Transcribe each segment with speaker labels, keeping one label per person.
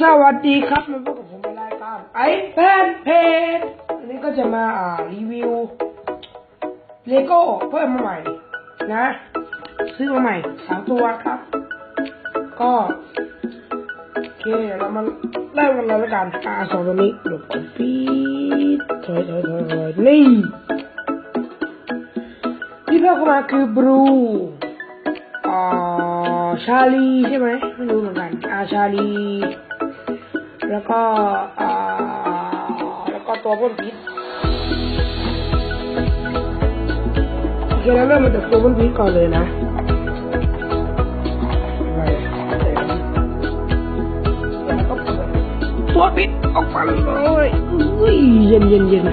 Speaker 1: สวัสดีครับมาพบกับผมในรายการไอแฟนเพจวันนี้ก็จะมาอ่ารีวิวเลโก้เพิ่มมาใหม่นะ ซื้อมาใหม่สามตัวครับ ก็โอเคเรามาเริ่มกันเลยแล้วกันอ่าสองตัวนี้หลบกันปีดถอยถอยถอยถอยนี่ที่เพิ่มเข้ามาคือบลูอ่าชาลีใช่ไหมไม่รู้เหมือนกันอาชาลี แล้วก็อ่าแล้วก็ตัวพ่นพิษโอเคเราเริ่มมาจากตัวพ่นพิษก่อนเลยนะไปแล้วก็เปิดตัวพิษออกมาเลยอุ้ยเย็นเย็นเย็น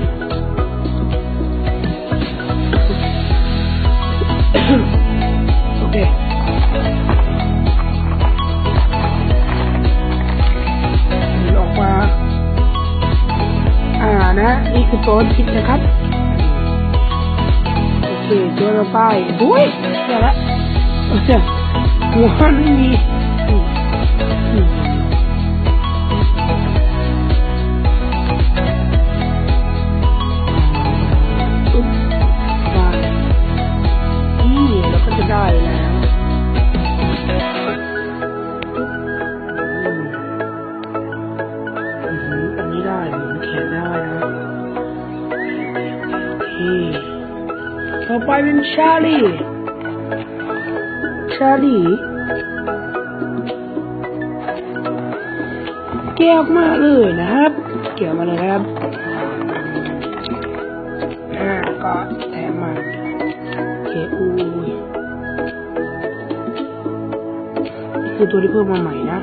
Speaker 1: นะ นี่คือตัวคิดนะครับ โอเคตัวเราไปอุ้ยเดี๋ยวละโอเคหัวไม่มีอุ๊บได้นี่เราก็จะได้แล้วอืมอันนี้ได้แขนได้นะ ต่อไปเป็นชาลีชาลีแก้วมากเลยนะครับ เกี่ยวมาเลยครับอ่าก็แถมมาเคอุ้ยนี่คือตัวที่เพิ่มมาใหม่นะ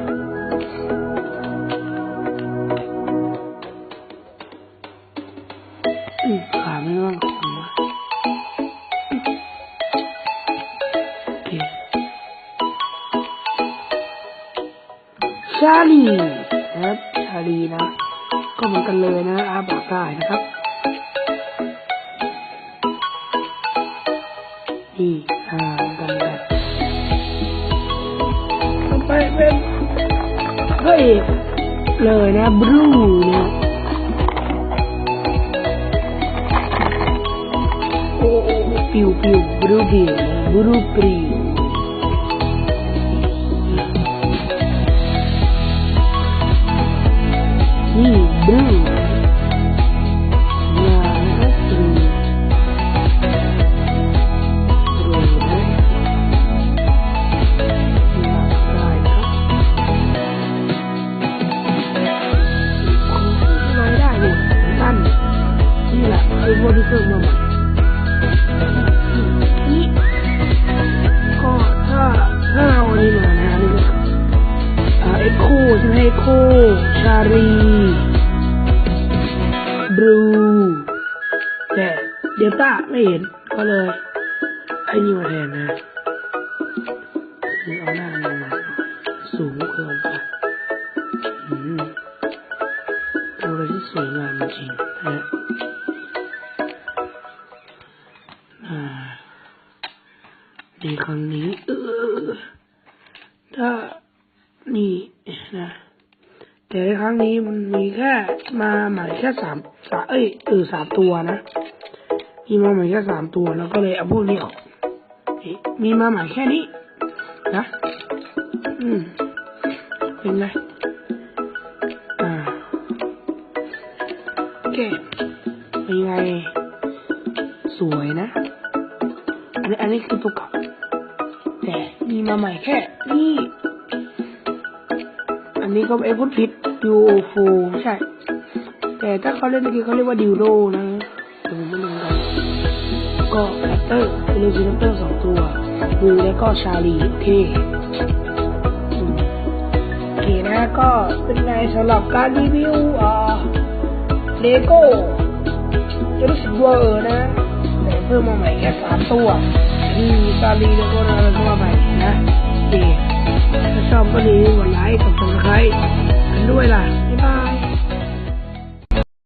Speaker 1: ชาลีนะครับชาลีนะ ก็เหมือนกันเลยนะอาบากได้นะครับนี่อ่ากันเลยต่อไปเป็นพระเอกเลยนะบลูนี่ยโอ้โอ้ปิวปิวบรูปิวนะบรูปริ อ้พวกที่เพิ่มานี่ก็ถ้าถ้าเอาอันนี้มานะนี่ก็เอ็กโคใช่ไหมเอ็กโคชารีบลูแต่เดลต้าไม่เห็นก็เลยไอ้นี่มาแทนนะเอาหน้ามันมาสูงเกินไปอืมตัวอะไรที่สวยงามจริงนะ ครั้งนี้ เออ ถ้านี่นะ แต่ในครั้งนี้มันมีแค่มาใหม่แค่สามสาเอ้ยเออสามตัวนะมีมาใหม่แค่สามตัวแล้วก็เลยเอาพวกนี้ออกมีมาใหม่แค่นี้ นะ อืมเป็นไงอ่าโอเคเป็นไงสวยนะ อันนี้อันนี้คือตัวเก่า มีมาใหม่แค่นี่ อันนี้ก็เอฟพุทพิษยูโฟใช่ แต่ถ้าเขาเล่นเมื่อกี้เขาเรียกว่าดิวโดนะแต่ผมไม่รู้กันก็แรปเตอร์เป็นลูซิแรปเตอร์สองตัวบูแล้วก็ชาลีโอเคโอเคนะก็เป็นไงสำหรับการรีวิวอ่าเลโก้จะรู้สึกเวอร์นะแต่เพิ่มมาใหม่แค่สามตัว นี่ซาลีแล้วก็อะไรเพิ่มมาใหม่ นะดีถ้าชอบก็ดีกดไลค์กดซับสไครต์กันด้วยล่ะบ๊ายบาย